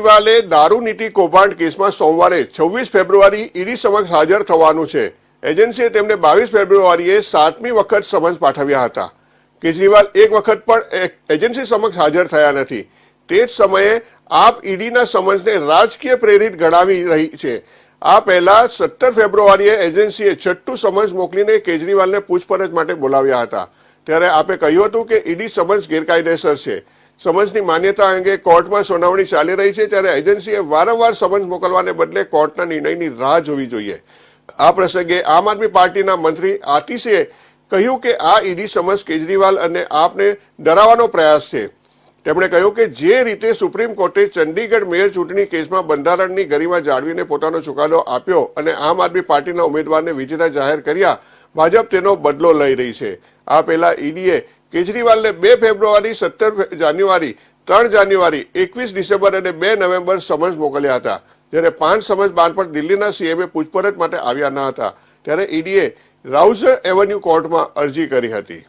કેજરીવાલે દારૂ નીતિ કૌભાંડ કેસમાં સોમવારે છવ્વીસ ફેબ્રુઆરી ઈડી સમક્ષ હાજર થવાનું છે. એજન્સીએ તેમને બાવીસ ફેબ્રુઆરીએ સાતમી વખત સમન્સ પાઠવ્યા હતા. કેજરીવાલ એક વખત પણ એજન્સી સમક્ષ હાજર થયા નથી. તે જ સમયે આપ ઈડીના સમન્સને રાજકીય પ્રેરિત ગણાવી રહી છે. આ પહેલા સત્તર ફેબ્રુઆરીએ એજન્સીએ છઠ્ઠું સમન્સ મોકલીને કેજરીવાલને પૂછપરછ માટે બોલાવ્યા હતા. ત્યારે આપે કહ્યું હતું કે ઈડી સમન્સ ગેરકાયદેસર છે. સમન્સની માન્યતા અંગે કોર્ટમાં સુનાવણી ચાલી રહી છે ત્યારે એજન્સીએ વારંવાર સમન્સ મોકલવાને બદલે કોર્ટના નિર્ણયની રાહ જોવી જોઈએ. આ પ્રસંગે આમ આદમી પાર્ટીના મંત્રી આતિશે કહ્યું કે આ ઈડી સમન્સ કેજરીવાલ અને આપને ડરાવવાનો પ્રયાસ છે. તેમણે કહ્યું કે જે રીતે સુપ્રીમ કોર્ટે ચંડીગઢ મેયર ચૂંટણી કેસમાં બંધારણની ગરિમા જાળવીને પોતાનો ચુકાદો આપ્યો અને આમ આદમી પાર્ટીના ઉમેદવારને વિજેતા જાહેર કર્યા, ભાજપ તેનો બદલો લઈ રહી છે. આ પહેલા ઈડીએ કેજરીવાલને બે ફેબ્રુઆરી, સત્તર જાન્યુઆરી, ત્રણ જાન્યુઆરી, એકવીસ ડિસેમ્બર અને બે નવેમ્બર સમન્સ મોકલ્યા હતા. જ્યારે પાંચ સમન્સ બાદ પણ દિલ્હીના સીએમએ પૂછપરછ માટે આવ્યા ન હતા. ત્યારે ઈડીએ રાઉઝર એવન્યુ કોર્ટમાં અરજી કરી હતી.